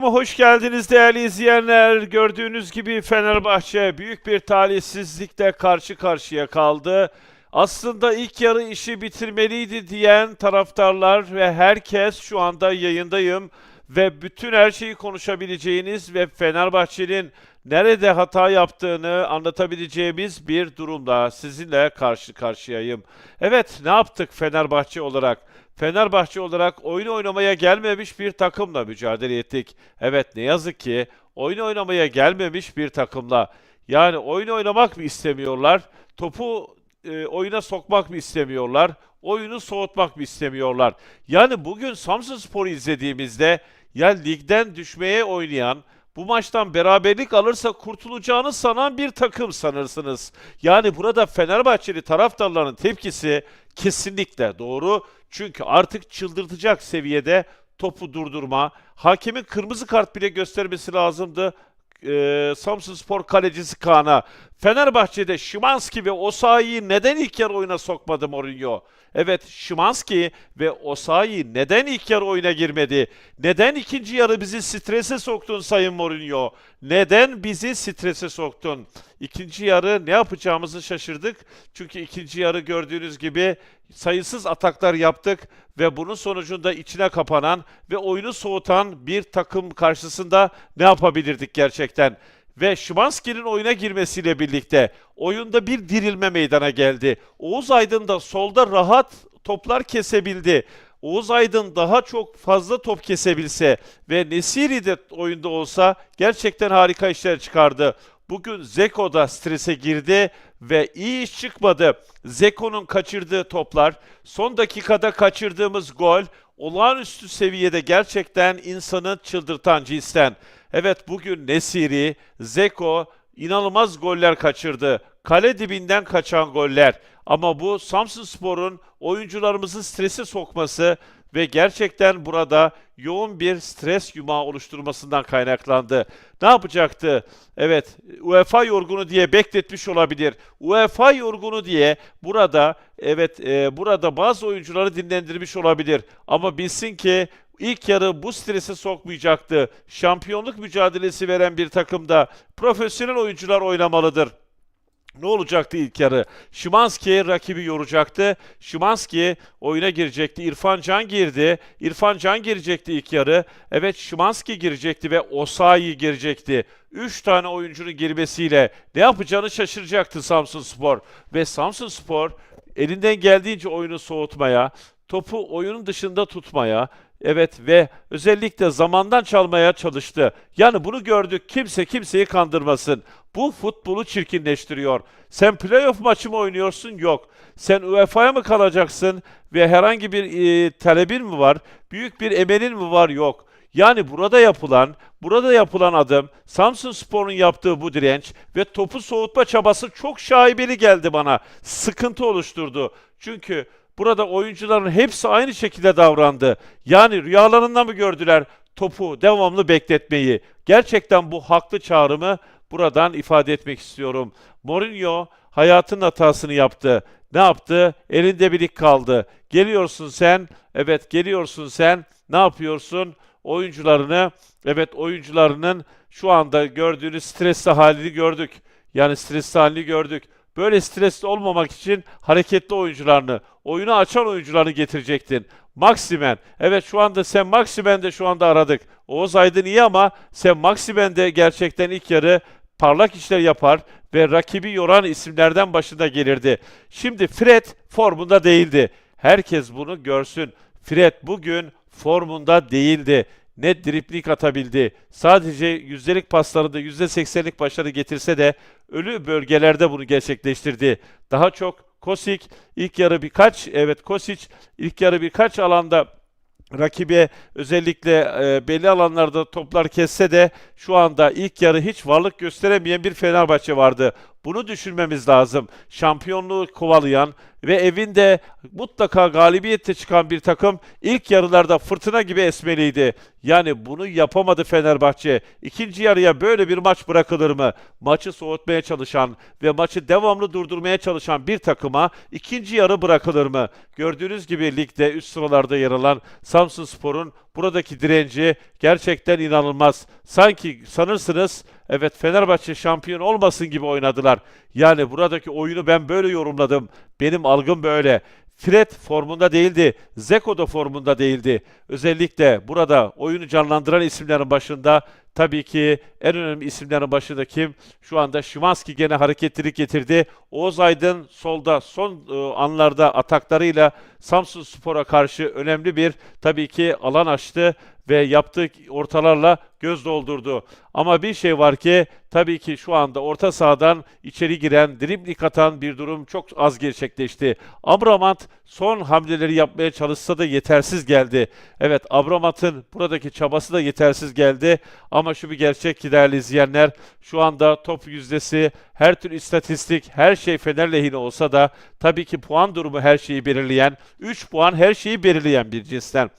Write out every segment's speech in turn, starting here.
Hoş geldiniz değerli izleyenler. Gördüğünüz gibi Fenerbahçe büyük bir talihsizlikle karşı karşıya kaldı. Aslında ilk yarı işi bitirmeliydi diyen taraftarlar ve herkes şu anda yayındayım ve bütün her şeyi konuşabileceğiniz ve Fenerbahçe'nin nerede hata yaptığını anlatabileceğimiz bir durumda sizinle karşı karşıyayım. Evet, ne yaptık Fenerbahçe olarak? Fenerbahçe olarak oyun oynamaya gelmemiş bir takımla mücadele ettik. Evet ne yazık ki oyun oynamaya gelmemiş bir takımla. Yani oyun oynamak mı istemiyorlar? Topu e, oyuna sokmak mı istemiyorlar? Oyunu soğutmak mı istemiyorlar? Yani bugün Samsunspor'u izlediğimizde ya ligden düşmeye oynayan, bu maçtan beraberlik alırsa kurtulacağını sanan bir takım sanırsınız. Yani burada Fenerbahçeli taraftarların tepkisi kesinlikle doğru. Çünkü artık çıldırtacak seviyede topu durdurma, hakemin kırmızı kart bile göstermesi lazımdı. Ee, Samsunspor kalecisi Kaan'a. Fenerbahçe'de Şimanski ve Osayi'yi neden ilk yarı oyuna sokmadı Mourinho? Evet Şimanski ve Osayi neden ilk yarı oyuna girmedi? Neden ikinci yarı bizi strese soktun Sayın Mourinho? Neden bizi strese soktun? İkinci yarı ne yapacağımızı şaşırdık. Çünkü ikinci yarı gördüğünüz gibi sayısız ataklar yaptık ve bunun sonucunda içine kapanan ve oyunu soğutan bir takım karşısında ne yapabilirdik gerçekten? Ve Şimanski'nin oyuna girmesiyle birlikte oyunda bir dirilme meydana geldi. Oğuz Aydın da solda rahat toplar kesebildi. Oğuz Aydın daha çok fazla top kesebilse ve Nesiri de oyunda olsa gerçekten harika işler çıkardı. Bugün Zeko da strese girdi ve iyi iş çıkmadı. Zeko'nun kaçırdığı toplar, son dakikada kaçırdığımız gol olağanüstü seviyede gerçekten insanı çıldırtan cinsten. Evet bugün Nesiri, Zeko inanılmaz goller kaçırdı. Kale dibinden kaçan goller. Ama bu Samsunspor'un oyuncularımızı strese sokması ve gerçekten burada yoğun bir stres yumağı oluşturmasından kaynaklandı. Ne yapacaktı? Evet, UEFA yorgunu diye bekletmiş olabilir. UEFA yorgunu diye burada evet e, burada bazı oyuncuları dinlendirmiş olabilir. Ama bilsin ki ilk yarı bu strese sokmayacaktı. Şampiyonluk mücadelesi veren bir takımda profesyonel oyuncular oynamalıdır. Ne olacaktı ilk yarı? Şimanski rakibi yoracaktı. Şimanski oyuna girecekti. İrfan Can girdi. İrfan Can girecekti ilk yarı. Evet Şimanski girecekti ve Osayi girecekti. 3 tane oyuncunun girmesiyle ne yapacağını şaşıracaktı Samsun Spor. Ve Samsun Spor elinden geldiğince oyunu soğutmaya, topu oyunun dışında tutmaya, Evet ve özellikle zamandan çalmaya çalıştı. Yani bunu gördük. Kimse kimseyi kandırmasın. Bu futbolu çirkinleştiriyor. Sen playoff maçı mı oynuyorsun? Yok. Sen UEFA'ya mı kalacaksın ve herhangi bir e, talebin mi var? Büyük bir emelin mi var? Yok. Yani burada yapılan, burada yapılan adım, Samsun Spor'un yaptığı bu direnç ve topu soğutma çabası çok şaibeli geldi bana. Sıkıntı oluşturdu. Çünkü Burada oyuncuların hepsi aynı şekilde davrandı. Yani rüyalarında mı gördüler topu devamlı bekletmeyi? Gerçekten bu haklı çağrımı buradan ifade etmek istiyorum. Mourinho hayatın hatasını yaptı. Ne yaptı? Elinde bilik kaldı. Geliyorsun sen, evet geliyorsun sen. Ne yapıyorsun? Oyuncularını, evet oyuncularının şu anda gördüğünüz stresli halini gördük. Yani stresli halini gördük. Böyle stresli olmamak için hareketli oyuncularını, oyunu açan oyuncularını getirecektin. Maximen. Evet şu anda sen Maximen'de şu anda aradık. Oğuz Aydın iyi ama sen Maximen'de gerçekten ilk yarı parlak işler yapar ve rakibi yoran isimlerden başında gelirdi. Şimdi Fred formunda değildi. Herkes bunu görsün. Fred bugün formunda değildi net dripling atabildi. Sadece yüzdelik paslarında yüzde seksenlik başarı getirse de ölü bölgelerde bunu gerçekleştirdi. Daha çok Kosik ilk yarı birkaç evet Kosic ilk yarı birkaç alanda rakibe özellikle e, belli alanlarda toplar kesse de şu anda ilk yarı hiç varlık gösteremeyen bir Fenerbahçe vardı. Bunu düşünmemiz lazım. Şampiyonluğu kovalayan ve evinde mutlaka galibiyette çıkan bir takım ilk yarılarda fırtına gibi esmeliydi. Yani bunu yapamadı Fenerbahçe. İkinci yarıya böyle bir maç bırakılır mı? Maçı soğutmaya çalışan ve maçı devamlı durdurmaya çalışan bir takıma ikinci yarı bırakılır mı? Gördüğünüz gibi ligde üst sıralarda yer alan Samsun Spor'un buradaki direnci gerçekten inanılmaz. Sanki sanırsınız evet Fenerbahçe şampiyon olmasın gibi oynadılar. Yani buradaki oyunu ben böyle yorumladım. Benim algım böyle. Fred formunda değildi. Zeko da formunda değildi. Özellikle burada oyunu canlandıran isimlerin başında tabii ki en önemli isimlerin başında kim? Şu anda Şimanski gene hareketlilik getirdi. Oğuz Aydın solda son e, anlarda ataklarıyla Samsun Spor'a karşı önemli bir tabii ki alan açtı ve yaptığı ortalarla göz doldurdu. Ama bir şey var ki tabii ki şu anda orta sahadan içeri giren, dribling atan bir durum çok az gerçekleşti. Amramat son hamleleri yapmaya çalışsa da yetersiz geldi. Evet Amramat'ın buradaki çabası da yetersiz geldi. Ama şu bir gerçek ki değerli izleyenler şu anda top yüzdesi, her tür istatistik, her şey Fener lehine olsa da tabii ki puan durumu her şeyi belirleyen, 3 puan her şeyi belirleyen bir cinsten.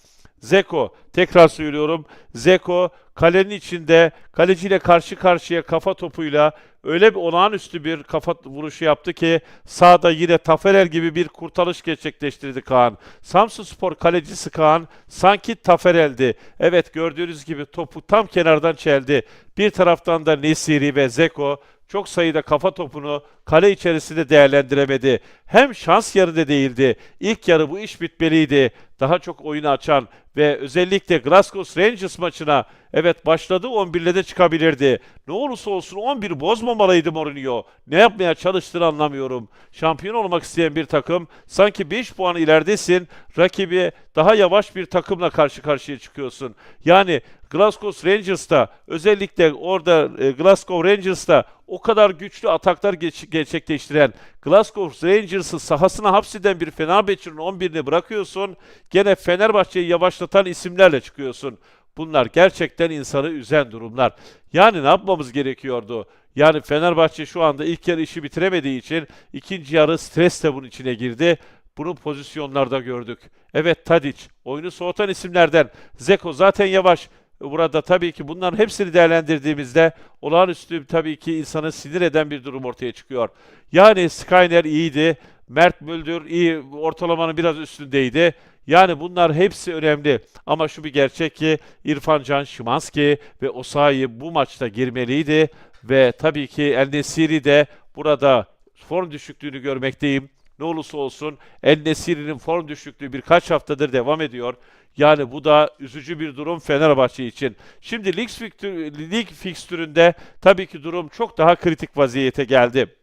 Zeko, tekrar söylüyorum. Zeko kalenin içinde kaleciyle karşı karşıya kafa topuyla öyle bir olağanüstü bir kafa vuruşu yaptı ki sağda yine Taferel gibi bir kurtarış gerçekleştirdi Kaan. Samsun Spor kalecisi Kaan sanki Taferel'di. Evet gördüğünüz gibi topu tam kenardan çeldi. Bir taraftan da Nesiri ve Zeko çok sayıda kafa topunu kale içerisinde değerlendiremedi. Hem şans yarıda değildi. İlk yarı bu iş bitmeliydi. Daha çok oyunu açan ve özellikle Glasgow Rangers maçına evet başladı 11'le de çıkabilirdi. Ne olursa olsun 11 bozmamalıydı Mourinho. Ne yapmaya çalıştığını anlamıyorum. Şampiyon olmak isteyen bir takım sanki 5 puan ileridesin. Rakibi daha yavaş bir takımla karşı karşıya çıkıyorsun. Yani Glasgow Rangers'ta özellikle orada e, Glasgow Rangers'ta o kadar güçlü ataklar geç- gerçekleştiren Glasgow Rangers'ı sahasına hapseden bir Fenerbahçe'nin 11'ini bırakıyorsun. Gene Fenerbahçe'yi yavaşlatan isimlerle çıkıyorsun. Bunlar gerçekten insanı üzen durumlar. Yani ne yapmamız gerekiyordu? Yani Fenerbahçe şu anda ilk yarı işi bitiremediği için ikinci yarı stres de bunun içine girdi. Bunu pozisyonlarda gördük. Evet Tadic, oyunu soğutan isimlerden. Zeko zaten yavaş. Burada tabii ki bunların hepsini değerlendirdiğimizde olağanüstü tabii ki insanı sinir eden bir durum ortaya çıkıyor. Yani Skyner iyiydi. Mert Müldür iyi ortalamanın biraz üstündeydi. Yani bunlar hepsi önemli. Ama şu bir gerçek ki İrfan Can Şimanski ve Osayi bu maçta girmeliydi. Ve tabii ki El Nesiri de burada form düşüklüğünü görmekteyim. Ne olursa olsun El Nesiri'nin form düşüklüğü birkaç haftadır devam ediyor. Yani bu da üzücü bir durum Fenerbahçe için. Şimdi lig, fikstür, lig fikstüründe tabii ki durum çok daha kritik vaziyete geldi.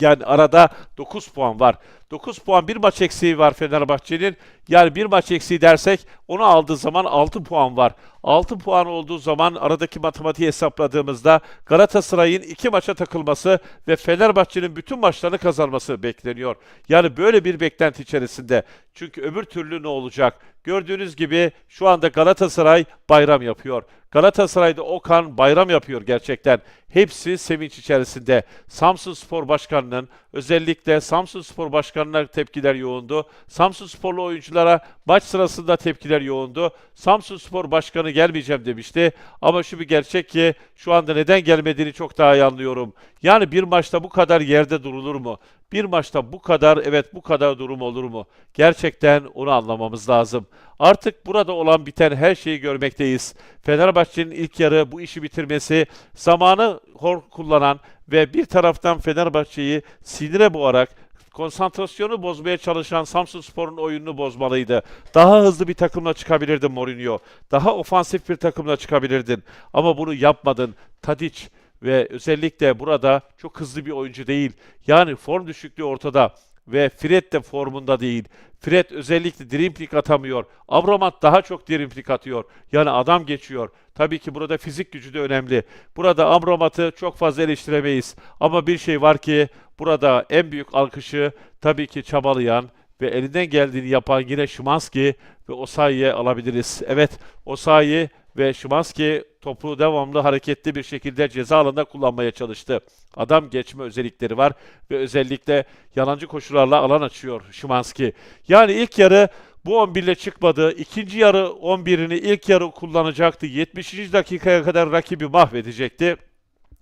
Yani arada 9 puan var. 9 puan bir maç eksiği var Fenerbahçe'nin. Yani bir maç eksiği dersek onu aldığı zaman 6 puan var. 6 puan olduğu zaman aradaki matematiği hesapladığımızda Galatasaray'ın 2 maça takılması ve Fenerbahçe'nin bütün maçlarını kazanması bekleniyor. Yani böyle bir beklenti içerisinde. Çünkü öbür türlü ne olacak? Gördüğünüz gibi şu anda Galatasaray bayram yapıyor. Galatasaray'da Okan bayram yapıyor gerçekten. Hepsi sevinç içerisinde. Samsun Spor Başkanı'nın özellikle Samsun Spor Başkanı'na tepkiler yoğundu. Samsun Sporlu oyunculara maç sırasında tepkiler yoğundu. Samsun Spor Başkanı gelmeyeceğim demişti. Ama şu bir gerçek ki şu anda neden gelmediğini çok daha iyi anlıyorum. Yani bir maçta bu kadar yerde durulur mu? Bir maçta bu kadar evet bu kadar durum olur mu? Gerçekten onu anlamamız lazım. Artık burada olan biten her şeyi görmekteyiz. Fenerbahçe'nin ilk yarı bu işi bitirmesi, zamanı hor kullanan ve bir taraftan Fenerbahçe'yi sinire boğarak konsantrasyonu bozmaya çalışan Samsun Spor'un oyununu bozmalıydı. Daha hızlı bir takımla çıkabilirdin Mourinho. Daha ofansif bir takımla çıkabilirdin. Ama bunu yapmadın. Tadic ve özellikle burada çok hızlı bir oyuncu değil. Yani form düşüklüğü ortada ve Fred de formunda değil. Fred özellikle dribbling atamıyor. Abramat daha çok dribbling atıyor. Yani adam geçiyor. Tabii ki burada fizik gücü de önemli. Burada Amramat'ı çok fazla eleştiremeyiz. Ama bir şey var ki burada en büyük alkışı tabii ki çabalayan ve elinden geldiğini yapan yine Şimanski ve Osayi'ye alabiliriz. Evet Osayi ve Şimanski topu devamlı hareketli bir şekilde ceza alanında kullanmaya çalıştı. Adam geçme özellikleri var ve özellikle yalancı koşularla alan açıyor Şimanski. Yani ilk yarı bu 11 ile çıkmadı. İkinci yarı 11'ini ilk yarı kullanacaktı. 70. dakikaya kadar rakibi mahvedecekti.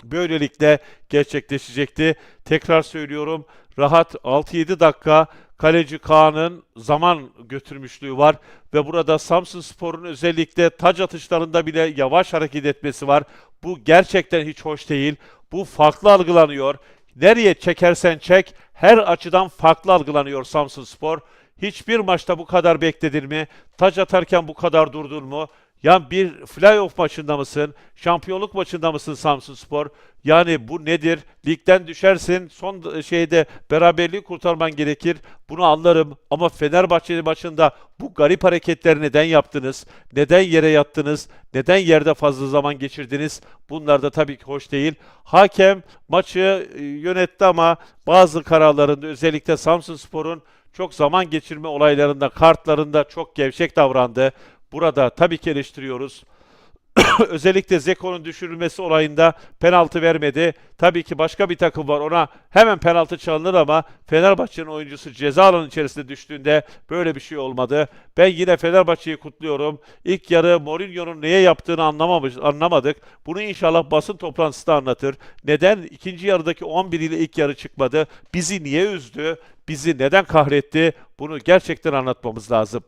Böylelikle gerçekleşecekti. Tekrar söylüyorum rahat 6-7 dakika kaleci Kaan'ın zaman götürmüşlüğü var ve burada Samsun Spor'un özellikle taç atışlarında bile yavaş hareket etmesi var. Bu gerçekten hiç hoş değil. Bu farklı algılanıyor. Nereye çekersen çek her açıdan farklı algılanıyor Samsun Spor. Hiçbir maçta bu kadar bekledin mi? Taç atarken bu kadar durdun mu? Ya bir playoff maçında mısın? Şampiyonluk maçında mısın Samsun Spor? Yani bu nedir? Ligden düşersin. Son şeyde beraberliği kurtarman gerekir. Bunu anlarım. Ama Fenerbahçe maçında bu garip hareketleri neden yaptınız? Neden yere yattınız? Neden yerde fazla zaman geçirdiniz? Bunlar da tabii ki hoş değil. Hakem maçı e, yönetti ama bazı kararlarında özellikle Samsun Spor'un çok zaman geçirme olaylarında, kartlarında çok gevşek davrandı. Burada tabii ki eleştiriyoruz. Özellikle Zeko'nun düşürülmesi olayında penaltı vermedi. Tabii ki başka bir takım var ona hemen penaltı çalınır ama Fenerbahçe'nin oyuncusu ceza alanı içerisinde düştüğünde böyle bir şey olmadı. Ben yine Fenerbahçe'yi kutluyorum. İlk yarı Mourinho'nun neye yaptığını anlamamış, anlamadık. Bunu inşallah basın toplantısında anlatır. Neden ikinci yarıdaki 11 ile ilk yarı çıkmadı? Bizi niye üzdü? Bizi neden kahretti? Bunu gerçekten anlatmamız lazım.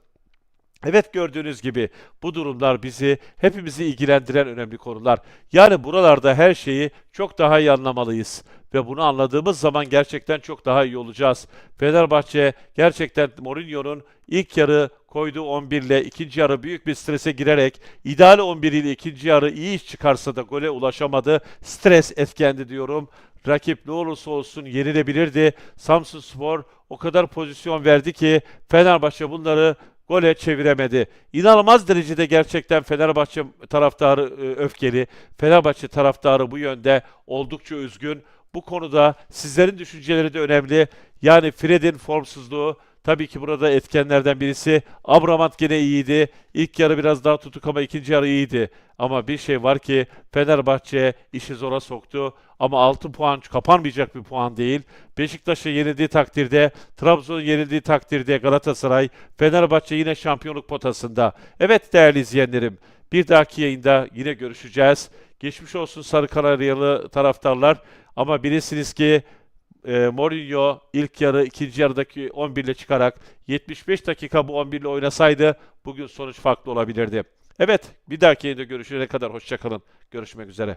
Evet gördüğünüz gibi bu durumlar bizi, hepimizi ilgilendiren önemli konular. Yani buralarda her şeyi çok daha iyi anlamalıyız. Ve bunu anladığımız zaman gerçekten çok daha iyi olacağız. Fenerbahçe gerçekten Mourinho'nun ilk yarı koyduğu 11 ile ikinci yarı büyük bir strese girerek ideal 11 ile ikinci yarı iyi iş çıkarsa da gole ulaşamadı. Stres etkendi diyorum. Rakip ne olursa olsun yenilebilirdi. Samsun Spor o kadar pozisyon verdi ki Fenerbahçe bunları gole çeviremedi. İnanılmaz derecede gerçekten Fenerbahçe taraftarı e, öfkeli. Fenerbahçe taraftarı bu yönde oldukça üzgün. Bu konuda sizlerin düşünceleri de önemli. Yani Fred'in formsuzluğu tabii ki burada etkenlerden birisi. Abramat gene iyiydi. İlk yarı biraz daha tutuk ama ikinci yarı iyiydi. Ama bir şey var ki Fenerbahçe işi zora soktu. Ama 6 puan kapanmayacak bir puan değil. Beşiktaş'a yenildiği takdirde, Trabzon'un yenildiği takdirde Galatasaray, Fenerbahçe yine şampiyonluk potasında. Evet değerli izleyenlerim, bir dahaki yayında yine görüşeceğiz. Geçmiş olsun Sarı Kanaryalı taraftarlar. Ama bilirsiniz ki e, Mourinho ilk yarı ikinci yarıdaki 11 ile çıkarak 75 dakika bu 11 ile oynasaydı bugün sonuç farklı olabilirdi. Evet bir dahaki yayında görüşene kadar hoşçakalın. Görüşmek üzere.